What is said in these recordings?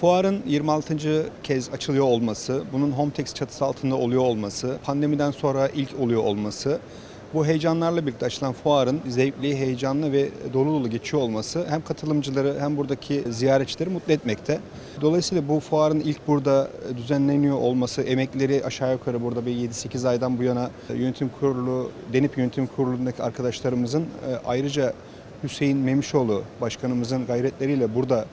Fuarın 26. kez açılıyor olması, bunun Hometex çatısı altında oluyor olması, pandemiden sonra ilk oluyor olması, bu heyecanlarla birlikte açılan fuarın zevkli, heyecanlı ve dolu dolu geçiyor olması hem katılımcıları hem buradaki ziyaretçileri mutlu etmekte. Dolayısıyla bu fuarın ilk burada düzenleniyor olması, emekleri aşağı yukarı burada bir 7-8 aydan bu yana yönetim kurulu, Denip Yönetim Kurulu'ndaki arkadaşlarımızın e, ayrıca Hüseyin Memişoğlu başkanımızın gayretleriyle burada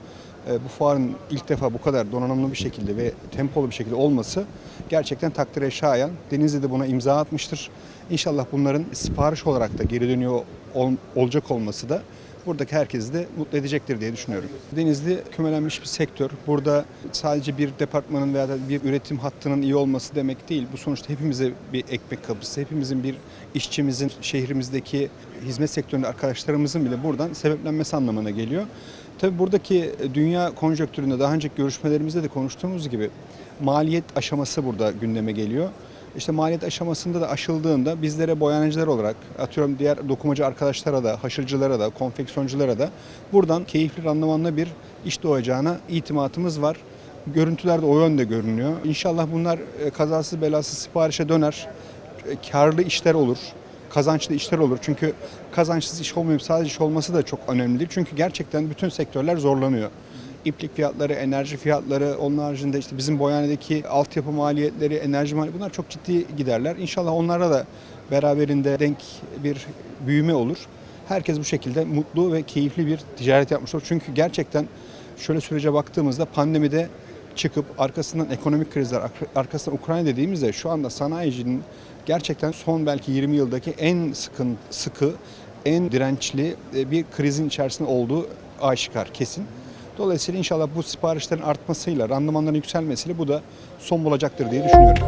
bu fuarın ilk defa bu kadar donanımlı bir şekilde ve tempolu bir şekilde olması gerçekten takdire şayan. Denizli de buna imza atmıştır. İnşallah bunların sipariş olarak da geri dönüyor ol- olacak olması da buradaki herkesi de mutlu edecektir diye düşünüyorum. Denizli kümelenmiş bir sektör. Burada sadece bir departmanın veya bir üretim hattının iyi olması demek değil. Bu sonuçta hepimize bir ekmek kapısı. Hepimizin bir işçimizin, şehrimizdeki hizmet sektöründe arkadaşlarımızın bile buradan sebeplenmesi anlamına geliyor. Tabii buradaki dünya konjonktüründe daha önceki görüşmelerimizde de konuştuğumuz gibi maliyet aşaması burada gündeme geliyor. İşte maliyet aşamasında da aşıldığında bizlere boyanıcılar olarak atıyorum diğer dokumacı arkadaşlara da, haşırcılara da, konfeksiyonculara da buradan keyifli randımanlı bir iş doğacağına itimatımız var. Görüntüler de o yönde görünüyor. İnşallah bunlar e, kazasız belasız siparişe döner. E, Karlı işler olur kazançlı işler olur. Çünkü kazançsız iş olmayıp sadece iş olması da çok önemli. Çünkü gerçekten bütün sektörler zorlanıyor. İplik fiyatları, enerji fiyatları, onun haricinde işte bizim Boyane'deki altyapı maliyetleri, enerji maliyetleri bunlar çok ciddi giderler. İnşallah onlara da beraberinde denk bir büyüme olur. Herkes bu şekilde mutlu ve keyifli bir ticaret yapmış olur. Çünkü gerçekten şöyle sürece baktığımızda pandemide çıkıp arkasından ekonomik krizler, ar- arkasından Ukrayna dediğimizde şu anda sanayicinin gerçekten son belki 20 yıldaki en sıkın, sıkı, en dirençli e, bir krizin içerisinde olduğu aşikar, kesin. Dolayısıyla inşallah bu siparişlerin artmasıyla, randımanların yükselmesiyle bu da son bulacaktır diye düşünüyorum.